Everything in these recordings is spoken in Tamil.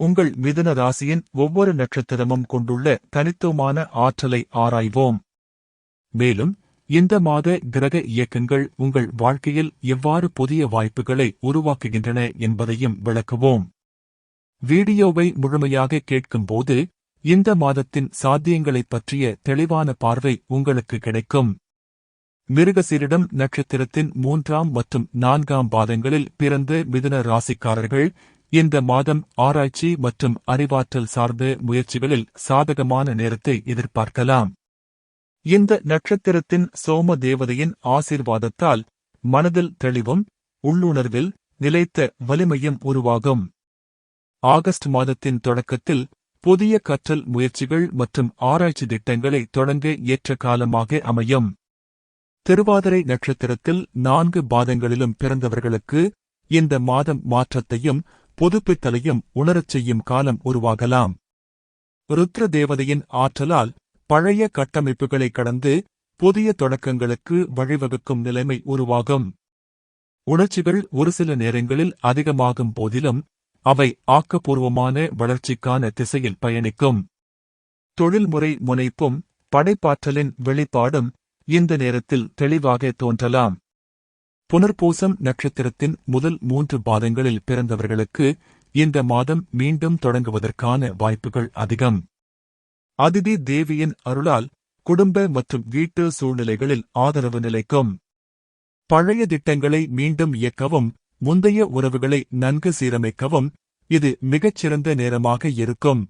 உங்கள் மிதுன ராசியின் ஒவ்வொரு நட்சத்திரமும் கொண்டுள்ள தனித்துவமான ஆற்றலை ஆராய்வோம். மேலும் இந்த மாத கிரக இயக்கங்கள் உங்கள் வாழ்க்கையில் எவ்வாறு புதிய வாய்ப்புகளை உருவாக்குகின்றன என்பதையும் விளக்குவோம். வீடியோவை முழுமையாக கேட்கும்போது இந்த மாதத்தின் சாத்தியங்களைப் பற்றிய தெளிவான பார்வை உங்களுக்கு கிடைக்கும். மிருகசீரிடம் நட்சத்திரத்தின் மூன்றாம் மற்றும் நான்காம் பாதங்களில் பிறந்த மிதுன ராசிக்காரர்கள் இந்த மாதம் ஆராய்ச்சி மற்றும் அறிவாற்றல் சார்ந்த முயற்சிகளில் சாதகமான நேரத்தை எதிர்பார்க்கலாம். இந்த நட்சத்திரத்தின் சோம தேவதையின் ஆசீர்வாதத்தால் மனதில் தெளிவும் உள்ளுணர்வில் நிலைத்த வலிமையும் உருவாகும். ஆகஸ்ட் மாதத்தின் தொடக்கத்தில் புதிய கற்றல் முயற்சிகள் மற்றும் ஆராய்ச்சி திட்டங்களை தொடங்க ஏற்ற காலமாக அமையும். திருவாதிரை நட்சத்திரத்தில் நான்கு பாதங்களிலும் பிறந்தவர்களுக்கு இந்த மாதம் மாற்றத்தையும் புதுப்பித்தலையும் உணரச் செய்யும் காலம் உருவாகலாம். ருத்ர தேவதையின் ஆற்றலால் பழைய கட்டமைப்புகளை கடந்து புதிய தொடக்கங்களுக்கு வழிவகுக்கும் நிலைமை உருவாகும். உணர்ச்சிகள் ஒரு சில நேரங்களில் அதிகமாகும் போதிலும் அவை ஆக்கப்பூர்வமான வளர்ச்சிக்கான திசையில் பயணிக்கும். தொழில்முறை முனைப்பும் படைப்பாற்றலின் வெளிப்பாடும் இந்த நேரத்தில் தெளிவாக தோன்றலாம். புனர்பூசம் நட்சத்திரத்தின் முதல் மூன்று பாதங்களில் பிறந்தவர்களுக்கு இந்த மாதம் மீண்டும் தொடங்குவதற்கான வாய்ப்புகள் அதிகம். அதிதி தேவியின் அருளால் குடும்ப மற்றும் வீட்டு சூழ்நிலைகளில் ஆதரவு நிலைக்கும். பழைய திட்டங்களை மீண்டும் இயக்கவும் முந்தைய உறவுகளை நன்கு சீரமைக்கவும் இது மிகச்சிறந்த நேரமாக இருக்கும்.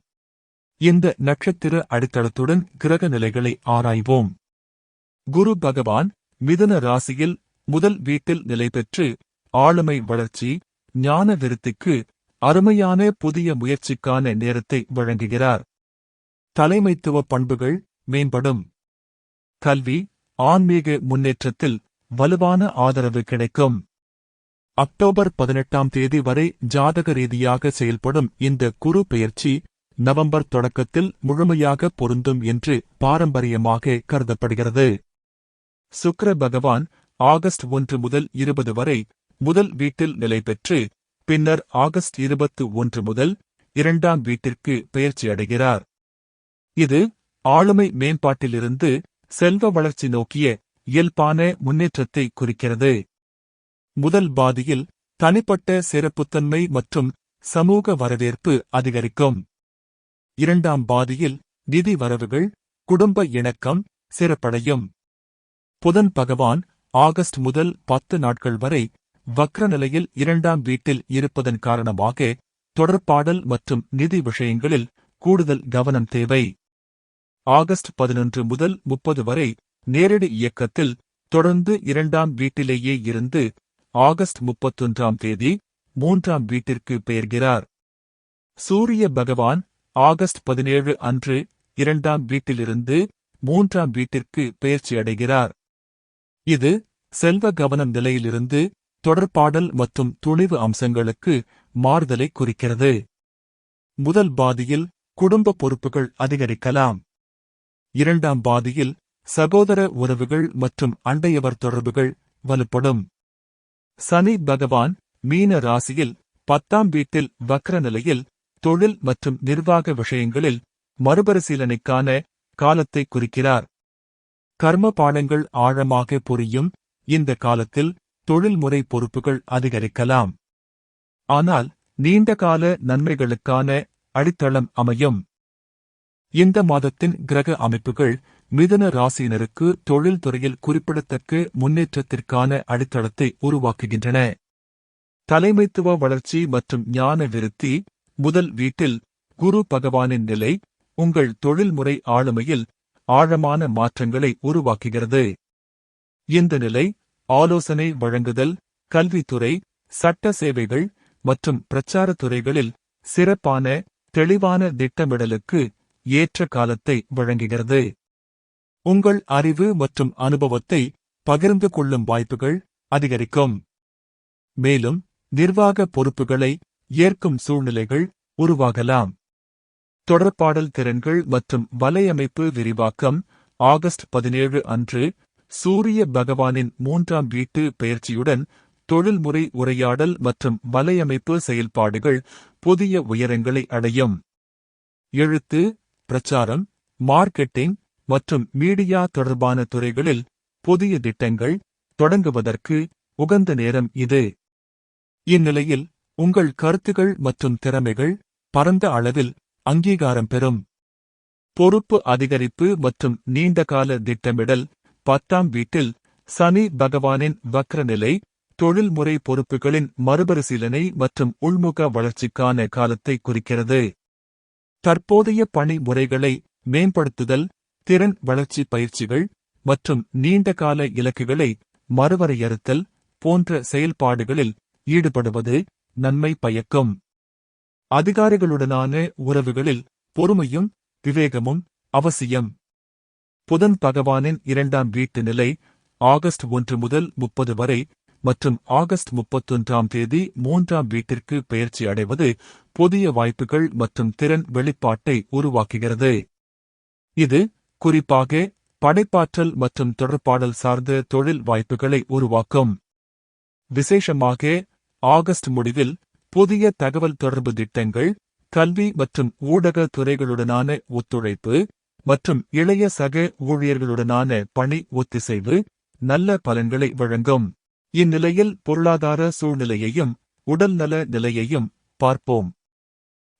இந்த நட்சத்திர அடித்தளத்துடன் கிரக நிலைகளை ஆராய்வோம். குரு பகவான் மிதுன ராசியில் முதல் வீட்டில் நிலை பெற்று ஆளுமை வளர்ச்சி ஞான விருத்திக்கு அருமையான புதிய முயற்சிக்கான நேரத்தை வழங்குகிறார். தலைமைத்துவ பண்புகள் மேம்படும். கல்வி ஆன்மீக முன்னேற்றத்தில் வலுவான ஆதரவு கிடைக்கும். அக்டோபர் பதினெட்டாம் தேதி வரை ஜாதக ரீதியாக செயல்படும் இந்த குரு பெயர்ச்சி நவம்பர் தொடக்கத்தில் முழுமையாக பொருந்தும் என்று பாரம்பரியமாக கருதப்படுகிறது. சுக்கர பகவான் ஆகஸ்ட் ஒன்று முதல் இருபது வரை முதல் வீட்டில் நிலை பெற்று பின்னர் ஆகஸ்ட் இருபத்து ஒன்று முதல் இரண்டாம் வீட்டிற்கு பயிற்சி அடைகிறார். இது ஆளுமை மேம்பாட்டிலிருந்து செல்வ வளர்ச்சி நோக்கிய இயல்பான முன்னேற்றத்தை குறிக்கிறது. முதல் பாதியில் தனிப்பட்ட சிறப்புத்தன்மை மற்றும் சமூக வரவேற்பு அதிகரிக்கும். இரண்டாம் பாதியில் நிதி வரவுகள் குடும்ப இணக்கம் சிறப்படையும். புதன் பகவான் ஆகஸ்ட் முதல் பத்து நாட்கள் வரை வக்ர நிலையில் இரண்டாம் வீட்டில் இருப்பதன் காரணமாக தொடர்பாடல் மற்றும் நிதி விஷயங்களில் கூடுதல் கவனம் தேவை. ஆகஸ்ட் பதினொன்று முதல் முப்பது வரை நேரடி இயக்கத்தில் தொடர்ந்து இரண்டாம் வீட்டிலேயே இருந்து ஆகஸ்ட் முப்பத்தொன்றாம் தேதி மூன்றாம் வீட்டிற்கு பெயர்கிறார். சூரிய பகவான் ஆகஸ்ட் பதினேழு அன்று இரண்டாம் வீட்டிலிருந்து மூன்றாம் வீட்டிற்கு பெயர்ச்சி அடைகிறார். இது செல்வ கவனம் நிலையிலிருந்து தொடர்பாடல் மற்றும் துணிவு அம்சங்களுக்கு மாறுதலை குறிக்கிறது. முதல் பாதியில் குடும்ப பொறுப்புகள் அதிகரிக்கலாம். இரண்டாம் பாதியில் சகோதர உறவுகள் மற்றும் அண்டையவர் தொடர்புகள் வலுப்படும். சனி பகவான் மீன ராசியில் பத்தாம் வீட்டில் வக்ர நிலையில் தொழில் மற்றும் நிர்வாக விஷயங்களில் மறுபரிசீலனைக்கான காலத்தை குறிக்கிறார். கர்ம பாடங்கள் ஆழமாக புரியும் இந்த காலத்தில் தொழில்முறை பொறுப்புகள் அதிகரிக்கலாம். ஆனால் நீண்டகால நன்மைகளுக்கான அடித்தளம் அமையும். இந்த மாதத்தின் கிரக அமைப்புகள் மிதன ராசியினருக்கு தொழில்துறையில் குறிப்பிடத்தக்க முன்னேற்றத்திற்கான அடித்தளத்தை உருவாக்குகின்றன. தலைமைத்துவ வளர்ச்சி மற்றும் ஞான விருத்தி முதல் வீட்டில் குரு பகவானின் நிலை உங்கள் தொழில்முறை ஆளுமையில் ஆழமான மாற்றங்களை உருவாக்குகிறது. இந்த நிலை ஆலோசனை வழங்குதல் கல்வித்துறை சட்ட சேவைகள் மற்றும் பிரச்சாரத் துறைகளில் சிறப்பான தெளிவான திட்டமிடலுக்கு ஏற்ற காலத்தை வழங்குகிறது. உங்கள் அறிவு மற்றும் அனுபவத்தை பகிர்ந்து கொள்ளும் வாய்ப்புகள் அதிகரிக்கும். மேலும் நிர்வாக பொறுப்புகளை ஏற்கும் சூழ்நிலைகள் உருவாகலாம். தொடர்பாடல் திறன்கள் மற்றும் வலையமைப்பு விரிவாக்கம் ஆகஸ்ட் பதினேழு அன்று சூரிய பகவானின் மூன்றாம் வீட்டு பெயர்ச்சியுடன் தொழில்முறை உரையாடல் மற்றும் வலையமைப்பு செயல்பாடுகள் புதிய உயரங்களை அடையும். எழுத்து பிரச்சாரம் மார்க்கெட்டிங் மற்றும் மீடியா தொடர்பான துறைகளில் புதிய திட்டங்கள் தொடங்குவதற்கு உகந்த நேரம் இது. இந்நிலையில் உங்கள் கருத்துகள் மற்றும் திறமைகள் பரந்த அளவில் அங்கீகாரம் பெறும். பொறுப்பு அதிகரிப்பு மற்றும் நீண்டகால திட்டமிடல் பத்தாம் வீட்டில் சனி பகவானின் வக்ரநிலை தொழில்முறை பொறுப்புகளின் மறுபரிசீலனை மற்றும் உள்முக வளர்ச்சிக்கான காலத்தை குறிக்கிறது. தற்போதைய பணி முறைகளை மேம்படுத்துதல் திறன் வளர்ச்சி பயிற்சிகள் மற்றும் நீண்டகால இலக்குகளை மறுவரையறுத்தல் போன்ற செயல்பாடுகளில் ஈடுபடுவது நன்மை பயக்கும். அதிகாரிகளுடனான உறவுகளில் பொறுமையும் விவேகமும் அவசியம். புதன் பகவானின் இரண்டாம் வீட்டு நிலை ஆகஸ்ட் ஒன்று முதல் முப்பது வரை மற்றும் ஆகஸ்ட் முப்பத்தொன்றாம் தேதி மூன்றாம் வீட்டிற்கு பெயர்ச்சி அடைவது புதிய வாய்ப்புகள் மற்றும் திறன் வெளிப்பாட்டை உருவாக்குகிறது. இது குறிப்பாக படைப்பாற்றல் மற்றும் தொடர்பாடல் சார்ந்த தொழில் வாய்ப்புகளை உருவாக்கும். விசேஷமாக ஆகஸ்ட் முடிவில் புதிய தகவல் தொடர்பு திட்டங்கள் கல்வி மற்றும் ஊடக துறைகளுடனான ஒத்துழைப்பு மற்றும் இளைய சக ஊழியர்களுடனான பணி ஒத்திசைவு நல்ல பலன்களை வழங்கும். இந்நிலையில் பொருளாதார சூழ்நிலையையும் உடல்நல நிலையையும் பார்ப்போம்.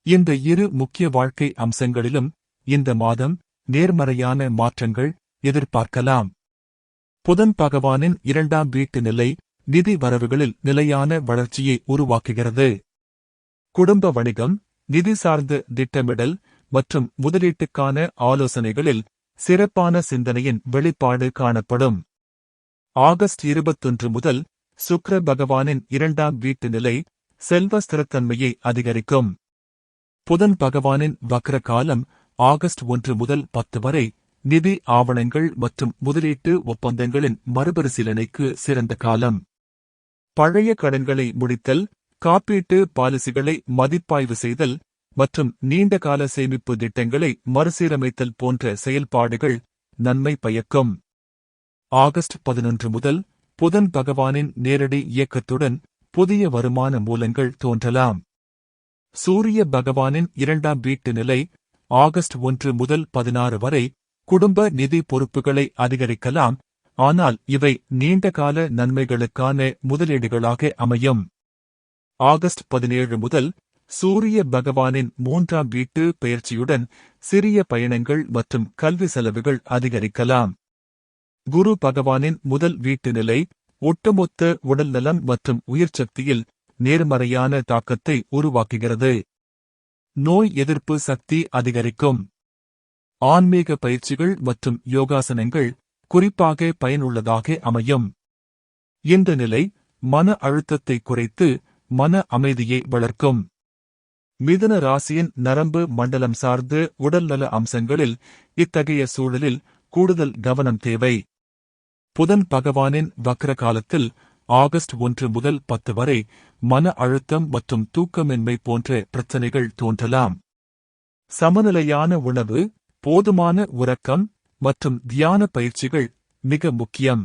இந்த இரு முக்கிய வாழ்க்கை அம்சங்களிலும் இந்த மாதம் நேர்மறையான மாற்றங்கள் எதிர்பார்க்கலாம். புதன் பகவானின் இரண்டாம் வீட்டு நிலை நிதி வரவுகளில் நிலையான வளர்ச்சியை உருவாக்குகிறது. குடும்ப வணிகம் நிதி சார்ந்த திட்டமிடல் மற்றும் முதலீட்டுக்கான ஆலோசனைகளில் சிறப்பான சிந்தனையின் வெளிப்பாடு காணப்படும். ஆகஸ்ட் இருபத்தொன்று முதல் சுக்ர பகவானின் இரண்டாம் வீட்டு நிலை செல்வ ஸ்திரத்தன்மையை அதிகரிக்கும். புதன் பகவானின் வக்ர காலம் ஆகஸ்ட் ஒன்று முதல் பத்து வரை நிதி ஆவணங்கள் மற்றும் முதலீட்டு ஒப்பந்தங்களின் மறுபரிசீலனைக்கு சிறந்த காலம். பழைய கடன்களை முடித்தல் காப்பீட்டு பாலிசிகளை மதிப்பாய்வு செய்தல் மற்றும் நீண்டகால சேமிப்பு திட்டங்களை மறுசீரமைத்தல் போன்ற செயல்பாடுகள் நன்மை பயக்கும். ஆகஸ்ட் பதினொன்று முதல் புதன் பகவானின் நேரடி இயக்கத்துடன் புதிய வருமான மூலங்கள் தோன்றலாம். சூரிய பகவானின் இரண்டாம் வீட்டு நிலை ஆகஸ்ட் ஒன்று முதல் பதினாறு வரை குடும்ப நிதி பொறுப்புகளை அதிகரிக்கலாம் ஆனால் இவை நீண்டகால நன்மைகளுக்கான முதலீடுகளாக அமையும். ஆகஸ்ட் பதினேழு முதல் சூரிய பகவானின் மூன்றாம் வீட்டு பயிற்சியுடன் சிறிய பயணங்கள் மற்றும் கல்வி செலவுகள் அதிகரிக்கலாம். குரு பகவானின் முதல் வீட்டு நிலை ஒட்டுமொத்த உடல்நலம் மற்றும் உயிர்ச்சக்தியில் நேர்மறையான தாக்கத்தை உருவாக்குகிறது. நோய் எதிர்ப்பு சக்தி அதிகரிக்கும். ஆன்மீக பயிற்சிகள் மற்றும் யோகாசனங்கள் குறிப்பாக பயனுள்ளதாக அமையும். இந்த நிலை மன அழுத்தத்தை குறைத்து மன அமைதியை வளர்க்கும். மிதுன ராசியின் நரம்பு மண்டலம் சார்ந்து உடல்நல அம்சங்களில் இத்தகைய சூழலில் கூடுதல் கவனம் தேவை. புதன் பகவானின் வக்ர காலத்தில் ஆகஸ்ட் ஒன்று முதல் பத்து வரை மன அழுத்தம் மற்றும் தூக்கமின்மை போன்ற பிரச்சனைகள் தோன்றலாம். சமநிலையான உணவு போதுமான உறக்கம் மற்றும் தியான பயிற்சிகள் மிக முக்கியம்.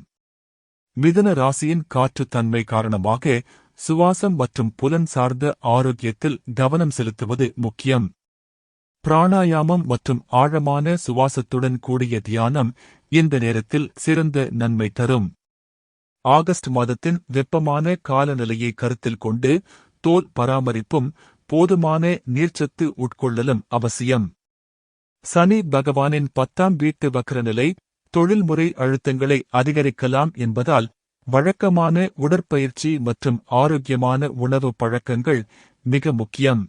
மிதுன ராசியின் காற்று தன்மை காரணமாக சுவாசம் மற்றும் புலன் சார்ந்த ஆரோக்கியத்தில் கவனம் செலுத்துவது முக்கியம். பிராணாயாமம் மற்றும் ஆழமான சுவாசத்துடன் கூடிய தியானம் இந்த நேரத்தில் சிறந்த நன்மை தரும். ஆகஸ்ட் மாதத்தின் வெப்பமான காலநிலையை கருத்தில் கொண்டு தோல் பராமரிப்பும் போதுமான நீர்ச்சத்து உட்கொள்ளலும் அவசியம். சனி பகவானின் பத்தாம் வீட்டு வக்கரநிலை தொழில்முறை அழுத்தங்களை அதிகரிக்கலாம் என்பதால் வழக்கமான உடற்பயிற்சி மற்றும் ஆரோக்கியமான உணவு பழக்கங்கள் மிக முக்கியம்.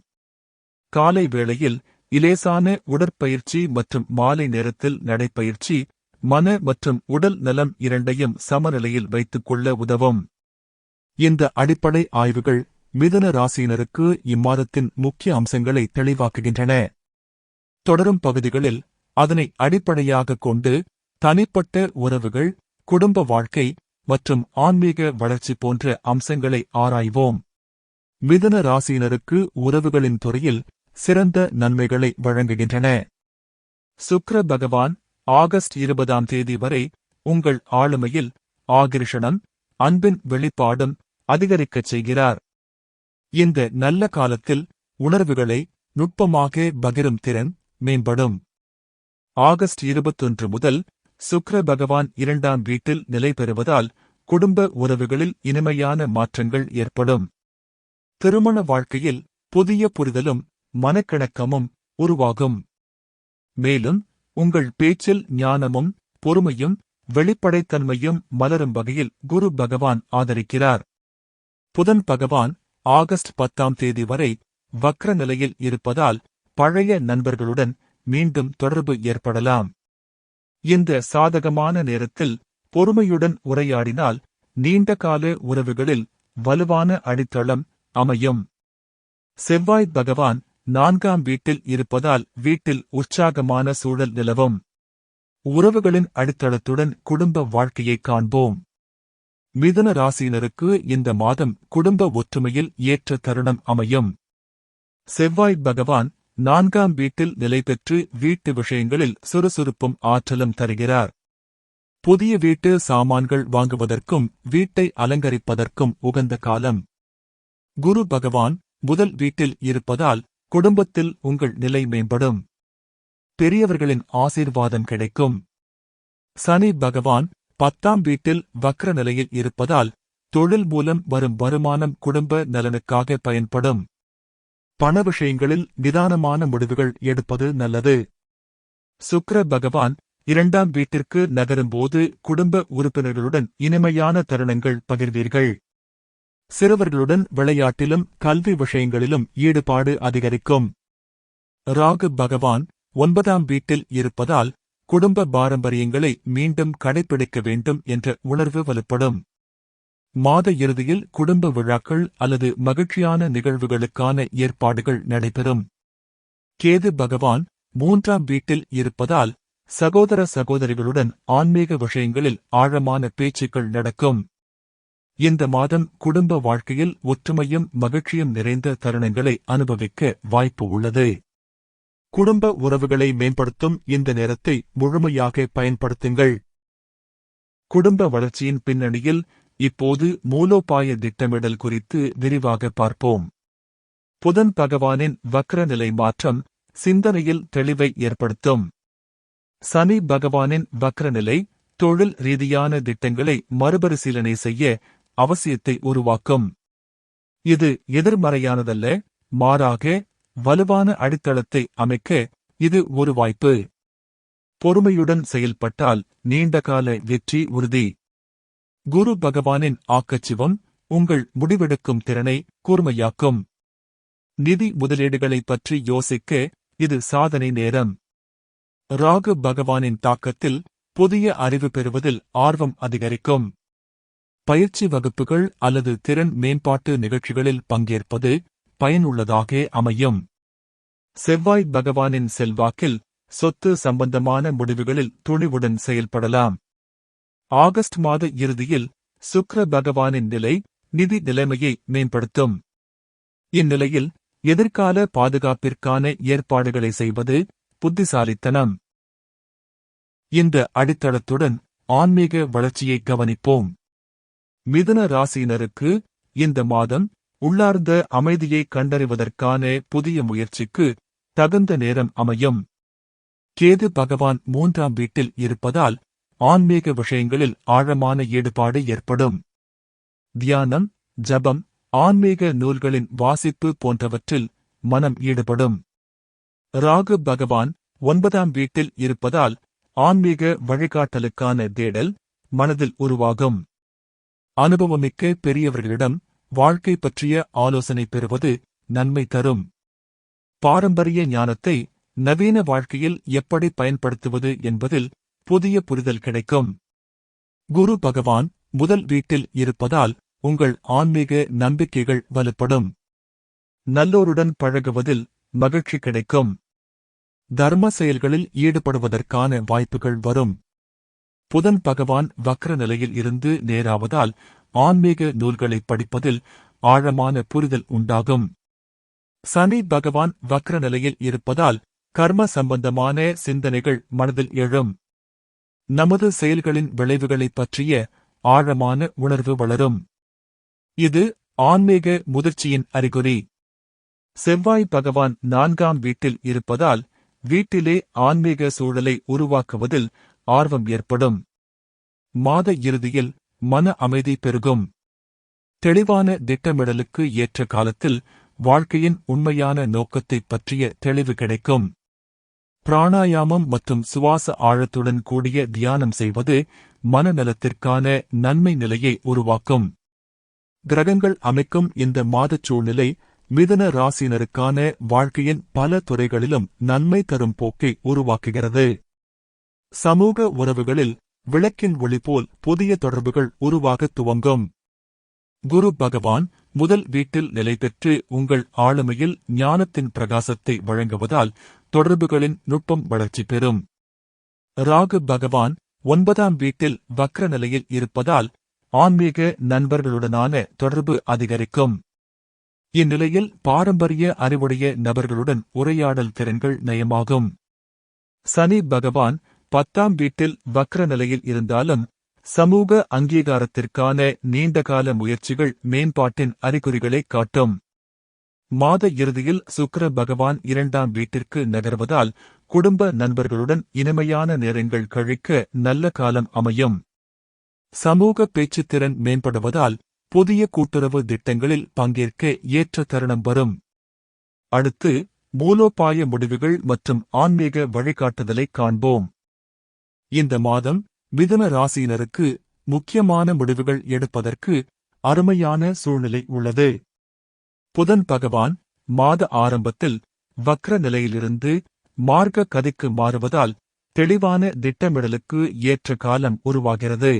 காலை வேளையில் இலேசான உடற்பயிற்சி மற்றும் மாலை நேரத்தில் நடைப்பயிற்சி மன மற்றும் உடல் நலம் இரண்டையும் சமநிலையில் வைத்துக் கொள்ள உதவும். இந்த அடிப்படை ஆய்வுகள் மிதன ராசியினருக்கு இம்மாதத்தின் முக்கிய அம்சங்களை தெளிவாக்குகின்றன. தொடரும் பகுதிகளில் அதனை அடிப்படையாகக் கொண்டு தனிப்பட்ட உறவுகள் குடும்ப வாழ்க்கை மற்றும் ஆன்மீக வளர்ச்சி போன்ற அம்சங்களை ஆராய்வோம். மிதன ராசியினருக்கு உறவுகளின் துறையில் சிறந்த நன்மைகளை வழங்குகின்றன. சுக்ர பகவான் ஆகஸ்ட் இருபதாம் தேதி வரை உங்கள் ஆளுமையில் ஆகிருஷணம் அன்பின் வெளிப்பாடும் அதிகரிக்கச் செய்கிறார். இந்த நல்ல காலத்தில் உணர்வுகளை நுட்பமாக பகிரும் திறன் மேம்படும். ஆகஸ்ட் இருபத்தொன்று முதல் சுக்ர பகவான் இரண்டாம் வீட்டில் நிலை பெறுவதால் குடும்ப உறவுகளில் இனிமையான மாற்றங்கள் ஏற்படும். திருமண வாழ்க்கையில் புதிய புரிதலும் மனக்கிணக்கமும் உருவாகும். மேலும் உங்கள் பேச்சில் ஞானமும் பொறுமையும் வெளிப்படைத்தன்மையும் மலரும் வகையில் குரு பகவான் ஆதரிக்கிறார். புதன் பகவான் ஆகஸ்ட் பத்தாம் தேதி வரை வக்ர நிலையில் இருப்பதால் பழைய நண்பர்களுடன் மீண்டும் தொடர்பு ஏற்படலாம். இந்த சாதகமான நேரத்தில் பொறுமையுடன் உரையாடினால் நீண்டகால உறவுகளில் வலுவான அடித்தளம் அமையும். செவ்வாய் பகவான் நான்காம் வீட்டில் இருப்பதால் வீட்டில் உற்சாகமான சூழல் நிலவும். உறவுகளின் அடித்தளத்துடன் குடும்ப வாழ்க்கையை காண்போம். மிதுன ராசியினருக்கு இந்த மாதம் குடும்ப ஒற்றுமையில் ஏற்ற தருணம் அமையும். செவ்வாய் பகவான் நான்காம் வீட்டில் நிலை பெற்று வீட்டு விஷயங்களில் சுறுசுறுப்பும் ஆற்றலும் தருகிறார். புதிய வீட்டு சாமான்கள் வாங்குவதற்கும் வீட்டை அலங்கரிப்பதற்கும் உகந்த காலம். குரு பகவான் முதல் வீட்டில் இருப்பதால் குடும்பத்தில் உங்கள் நிலை மேம்படும். பெரியவர்களின் ஆசீர்வாதம் கிடைக்கும். சனி பகவான் பத்தாம் வீட்டில் வக்ர நிலையில் இருப்பதால் தொழில் மூலம் வரும் வருமானம் குடும்ப நலனுக்காக பயன்படும். பண விஷயங்களில் நிதானமான முடிவுகள் எடுப்பது நல்லது. சுக்கர பகவான் இரண்டாம் வீட்டிற்கு நகரும்போது குடும்ப உறுப்பினர்களுடன் இனிமையான தருணங்கள் பகிர்வீர்கள். சிறுவர்களுடன் விளையாட்டிலும் கல்வி விஷயங்களிலும் ஈடுபாடு அதிகரிக்கும். ராகு பகவான் ஒன்பதாம் வீட்டில் இருப்பதால் குடும்ப பாரம்பரியங்களை மீண்டும் கடைபிடிக்க வேண்டும் என்ற உணர்வு வலுப்படும். மாத இறுதியில் குடும்ப விழாக்கள் அல்லது மகிழ்ச்சியான நிகழ்வுகளுக்கான ஏற்பாடுகள் நடைபெறும். கேது பகவான் மூன்றாம் வீட்டில் இருப்பதால் சகோதர சகோதரிகளுடன் ஆன்மீக விஷயங்களில் ஆழமான பேச்சுக்கள் நடக்கும். இந்த மாதம் குடும்ப வாழ்க்கையில் ஒற்றுமையும் மகிழ்ச்சியும் நிறைந்த தருணங்களை அனுபவிக்க வாய்ப்பு உள்ளது. குடும்ப உறவுகளை மேம்படுத்தும் இந்த நேரத்தை முழுமையாக பயன்படுத்துங்கள். குடும்ப வளர்ச்சியின் பின்னணியில் இப்போது மூலோபாய திட்டமிடல் குறித்து விரிவாக பார்ப்போம். புதன் பகவானின் வக்ர நிலை மாற்றம் சிந்தனையில் தெளிவை ஏற்படுத்தும். சனி பகவானின் வக்ரநிலை தொழில் ரீதியான திட்டங்களை மறுபரிசீலனை செய்ய அவசியத்தை உருவாக்கும். இது எதிர்மறையானதல்ல மாறாக வலுவான அடித்தளத்தை அமைக்க இது ஒரு வாய்ப்பு. பொறுமையுடன் செயல்பட்டால் நீண்டகால வெற்றி உறுதி. குரு பகவானின் ஆக்கச்சிவம் உங்கள் முடிவெடுக்கும் திறனை கூர்மையாக்கும். நிதி முதலீடுகளைப் பற்றி யோசிக்க இது சாதனை நேரம். ராகு பகவானின் தாக்கத்தில் புதிய அறிவு பெறுவதில் ஆர்வம் அதிகரிக்கும். பயிற்சி வகுப்புகள் அல்லது திறன் மேம்பாட்டு நிகழ்ச்சிகளில் பங்கேற்பது பயனுள்ளதாக அமையும். செவ்வாய் பகவானின் செல்வாக்கில் சொத்து சம்பந்தமான முடிவுகளில் துணிவுடன் செயல்படலாம். ஆகஸ்ட் மாத இறுதியில் சுக்ர பகவானின் நிலை நிதி நிலைமையை மேம்படுத்தும். இந்நிலையில் எதிர்கால பாதுகாப்பிற்கான ஏற்பாடுகளை செய்வது புத்திசாலித்தனம். இந்த அடித்தளத்துடன் ஆன்மீக வளர்ச்சியை கவனிப்போம். மிதுன ராசியினருக்கு இந்த மாதம் உள்ளார்ந்த அமைதியை கண்டறிவதற்கான புதிய முயற்சிக்கு தகுந்த நேரம் அமையும். கேது பகவான் மூன்றாம் வீட்டில் இருப்பதால் ஆன்மீக விஷயங்களில் ஆழமான ஈடுபாடு ஏற்படும். தியானம் ஜபம் ஆன்மீக நூல்களின் வாசிப்பு போன்றவற்றில் மனம் ஈடுபடும். ராகு பகவான் ஒன்பதாம் வீட்டில் இருப்பதால் ஆன்மீக வழிகாட்டலுக்கான தேடல் மனதில் உருவாகும். அனுபவமிக்க பெரியவர்களிடம் வாழ்க்கை பற்றிய ஆலோசனை பெறுவது நன்மை தரும். பாரம்பரிய ஞானத்தை நவீன வாழ்க்கையில் எப்படி பயன்படுத்துவது என்பதில் புதிய புரிதல் கிடைக்கும். குரு பகவான் முதல் வீட்டில் இருப்பதால் உங்கள் ஆன்மீக நம்பிக்கைகள் வலுப்படும். நல்லோருடன் பழகுவதில் மகிழ்ச்சி கிடைக்கும். தர்ம செயல்களில் ஈடுபடுவதற்கான வாய்ப்புகள் வரும். புதன் பகவான் வக்ர நிலையில் இருந்து நேராவதால் ஆன்மீக நூல்களை படிப்பதில் ஆழமான புரிதல் உண்டாகும். சனி பகவான் வக்ர நிலையில் இருப்பதால் கர்ம சம்பந்தமான சிந்தனைகள் மனதில் எழும். நமது செயல்களின் விளைவுகளைப் பற்றிய ஆழமான உணர்வு வளரும். இது ஆன்மீக முதிர்ச்சியின் அறிகுறி. செவ்வாய் பகவான் நான்காம் வீட்டில் இருப்பதால் வீட்டிலே ஆன்மீக சூழலை உருவாக்குவதில் ஆர்வம் ஏற்படும். மாத இறுதியில் மன அமைதி பெருகும். தெளிவான திட்டமிடலுக்கு ஏற்ற காலத்தில் வாழ்க்கையின் உண்மையான நோக்கத்தைப் பற்றிய தெளிவு கிடைக்கும். பிராணாயாமம் மற்றும் சுவாச ஆழத்துடன் கூடிய தியானம் செய்வது மனநலத்திற்கான நன்மை நிலையை உருவாக்கும். கிரகங்கள் அமைக்கும் இந்த மாதச் சூழ்நிலை மிதன ராசினருக்கான வாழ்க்கையின் பல துறைகளிலும் நன்மை தரும் போக்கை உருவாக்குகிறது. சமூக உறவுகளில் விளக்கின் ஒளி போல் புதிய தொடர்புகள் உருவாகத் துவங்கும். குரு பகவான் முதல் வீட்டில் நிலை பெற்று உங்கள் ஆளுமையில் ஞானத்தின் பிரகாசத்தை வழங்குவதால் தொடர்புகளின் நுட்பம் வளர்ச்சி பெறும். ராகு பகவான் ஒன்பதாம் வீட்டில் வக்ர நிலையில் இருப்பதால் ஆன்மீக நண்பர்களுடனான தொடர்பு அதிகரிக்கும். இந்நிலையில் பாரம்பரிய அறிவுடைய நபர்களுடன் உரையாடல் திறன்கள் நயமாகும். சனி பகவான் பத்தாம் வீட்டில் வக்ர நிலையில் இருந்தாலும் சமூக அங்கீகாரத்திற்கான நீண்டகால முயற்சிகள் மேம்பாட்டின் அறிகுறிகளை காட்டும். மாத இறுதியில் சுக்கிர பகவான் இரண்டாம் வீட்டிற்கு நகர்வதால் குடும்ப நண்பர்களுடன் இனிமையான நேரங்கள் கழிக்க நல்ல காலம் அமையும். சமூக பேச்சுத்திறன் மேம்படுவதால் புதிய கூட்டுறவு திட்டங்களில் பங்கேற்க ஏற்ற தருணம் வரும். அடுத்து மூலோபாய முடிவுகள் மற்றும் ஆன்மீக வழிகாட்டுதலை காண்போம். இந்த மாதம் மிதன ராசியினருக்கு முக்கியமான முடிவுகள் எடுப்பதற்கு அருமையான சூழ்நிலை உள்ளது. புதன் பகவான் மாத ஆரம்பத்தில் வக்ர நிலையிலிருந்து மார்க்க கதிக்கு மாறுவதால் தெளிவான திட்டமிடலுக்கு ஏற்ற காலம் உருவாகிறது.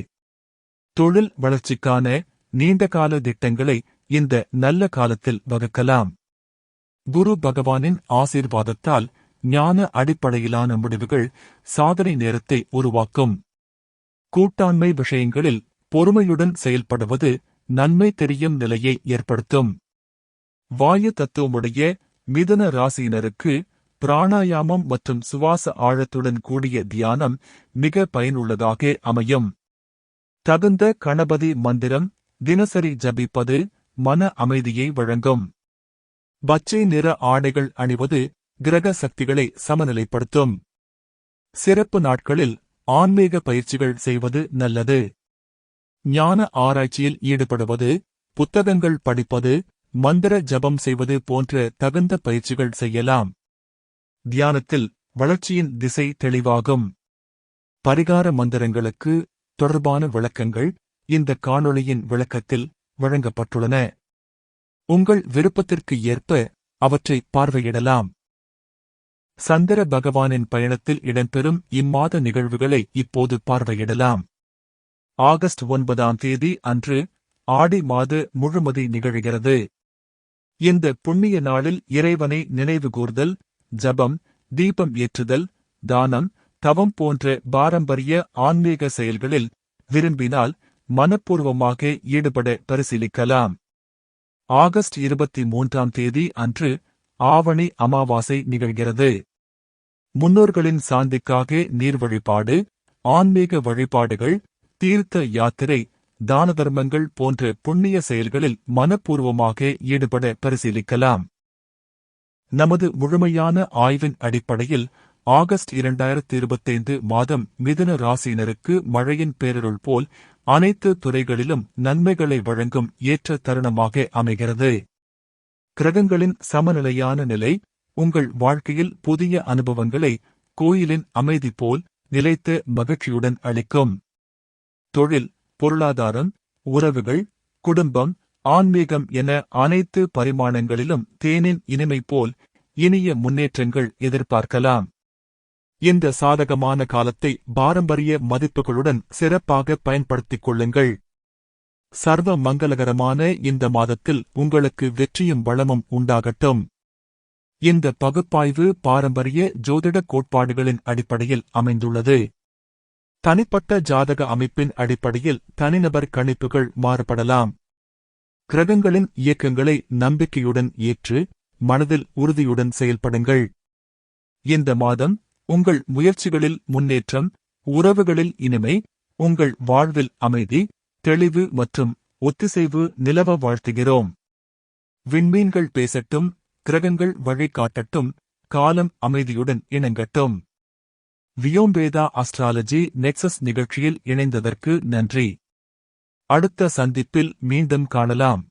தொழில் வளர்ச்சிக்கான நீண்டகால திட்டங்களை இந்த நல்ல காலத்தில் வகுக்கலாம். குரு பகவானின் ஆசீர்வாதத்தால் ஞான அடிப்படையிலான முடிவுகள் சாதனை நேரத்தை உருவாக்கும். கூட்டாண்மை விஷயங்களில் பொறுமையுடன் செயல்படுவது நன்மை தெரியும் நிலையை ஏற்படுத்தும். வாயு தத்துவமுடைய மிதன ராசியினருக்கு பிராணாயாமம் மற்றும் சுவாச ஆழத்துடன் கூடிய தியானம் மிக பயனுள்ளதாக அமையும். தகுந்த கணபதி மந்திரம் தினசரி ஜபிப்பது மன அமைதியை வழங்கும். பச்சை நிற ஆடைகள் அணிவது கிரக சக்திகளை சமநிலைப்படுத்தும். சிறப்பு நாட்களில் ஆன்மீக பயிற்சிகள் செய்வது நல்லது. ஞான ஆராய்ச்சியில் ஈடுபடுவது புத்தகங்கள் படிப்பது மந்திர ஜபம் செய்வது போன்ற தகுந்த பயிற்சிகள் செய்யலாம். தியானத்தில் வளர்ச்சியின் திசை தெளிவாகும். பரிகார மந்திரங்களுக்கு தொடர்பான விளக்கங்கள் இந்த காணொளியின் விளக்கத்தில் வழங்கப்பட்டுள்ளன. உங்கள் விருப்பத்திற்கு ஏற்ப அவற்றை பார்வையிடலாம். சந்திர பகவானின் பயணத்தில் இடம்பெறும் இம்மாத நிகழ்வுகளை இப்போது பார்வையிடலாம். ஆகஸ்ட் ஒன்பதாம் தேதி அன்று ஆடி மாத முழுமதி நிகழ்கிறது. இந்த புண்ணிய நாளில் இறைவனை நினைவுகூர்தல் ஜபம் தீபம் ஏற்றுதல் தானம் தவம் போன்ற பாரம்பரிய ஆன்மீக செயல்களில் விரும்பினால் மனப்பூர்வமாக ஈடுபட பரிசீலிக்கலாம். ஆகஸ்ட் இருபத்தி மூன்றாம் தேதி அன்று ஆவணி அமாவாசை நிகழ்கிறது. முன்னோர்களின் சாந்திக்காக நீர் வழிபாடு ஆன்மீக வழிபாடுகள் தீர்த்த யாத்திரை தான தர்மங்கள் போன்ற புண்ணிய செயல்களில் மனப்பூர்வமாக ஈடுபட பரிசீலிக்கலாம். நமது முழுமையான ஆய்வின் அடிப்படையில் ஆகஸ்ட் இரண்டாயிரத்தி இருபத்தைந்து மாதம் மிதுன ராசியினருக்கு மழையின் பேரருள் போல் அனைத்து துறைகளிலும் நன்மைகளை வழங்கும் ஏற்ற தருணமாக அமைகிறது. கிரகங்களின் சமநிலையான நிலை உங்கள் வாழ்க்கையில் புதிய அனுபவங்களை கோயிலின் அமைதி போல் நிலைத்த மகிழ்ச்சியுடன் அளிக்கும். தொழில் பொருளாதாரம் உறவுகள் குடும்பம் ஆன்மீகம் என அனைத்து பரிமாணங்களிலும் தேனின் இனிமை போல் இனிய முன்னேற்றங்கள் எதிர்பார்க்கலாம். இந்த சாதகமான காலத்தை பாரம்பரிய மதிப்புகளுடன் சிறப்பாக பயன்படுத்திக் கொள்ளுங்கள். சர்வ மங்களகரமான இந்த மாதத்தில் உங்களுக்கு வெற்றியும் வளமும் உண்டாகட்டும். இந்த பகுப்பாய்வு பாரம்பரிய ஜோதிட கோட்பாடுகளின் அடிப்படையில் அமைந்துள்ளது. தனிப்பட்ட ஜாதக அமைப்பின் அடிப்படையில் தனிநபர் கணிப்புகள் மாறுபடலாம். கிரகங்களின் இயக்கங்களை நம்பிக்கையுடன் ஏற்று மனதில் உறுதியுடன் செயல்படுங்கள். இந்த மாதம் உங்கள் முயற்சிகளில் முன்னேற்றம் உறவுகளில் இனிமை உங்கள் வாழ்வில் அமைதி தெளிவு மற்றும் ஒத்திசைவு நிலவ வாழ்த்துகிறோம். விண்மீன்கள் பேசட்டும் கிரகங்கள் வழிகாட்டட்டும் காலம் அமைதியுடன் இணங்கட்டும். வியோம்பேதா அஸ்ட்ராலஜி நெக்சஸ் நிகழ்ச்சியில் இணைந்ததற்கு நன்றி. அடுத்த சந்திப்பில் மீண்டும் காணலாம்.